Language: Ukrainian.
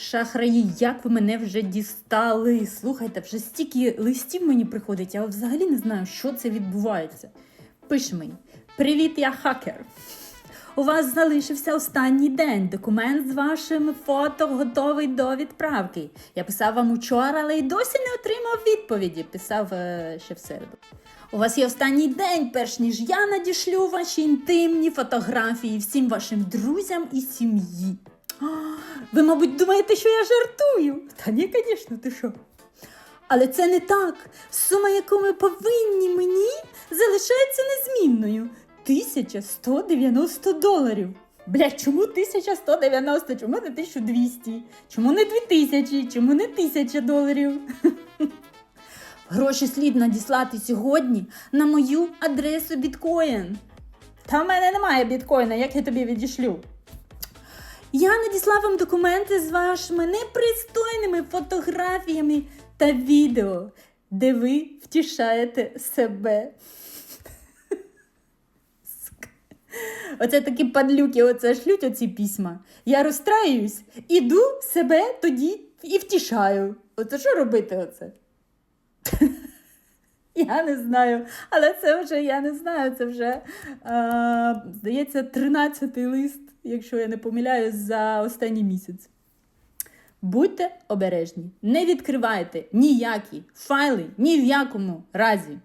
Шахраї, як ви мене вже дістали. Слухайте, вже стільки листів мені приходить, я взагалі не знаю, що це відбувається. Пиш мені: Привіт, я хакер. У вас залишився останній день. Документ з вашим фото готовий до відправки. Я писав вам учора, але й досі не отримав відповіді. Писав е, ще в середу. У вас є останній день, перш ніж я надішлю ваші інтимні фотографії всім вашим друзям і сім'ї. Ви, мабуть, думаєте, що я жартую? Та ні, звісно, ти що? Але це не так. Сума, яку ви повинні мені, залишається незмінною. 1190 доларів. Бля, чому 1190? Чому не 1200? Чому не 2000? Чому не 1000 доларів? Гроші слід надіслати сьогодні на мою адресу біткоін. Та в мене немає біткоїна, як я тобі відішлю. Я надіслав вам документи з вашими непристойними фотографіями та відео, де ви втішаєте себе. Оце такі падлюки, оце шлють оці письма. Я розстраюсь, іду себе тоді і втішаю. Оце що робити оце? Я не знаю, але це вже я не знаю. Це вже е, здається 13-й лист, якщо я не помиляюсь, за останній місяць. Будьте обережні, не відкривайте ніякі файли ні в якому разі.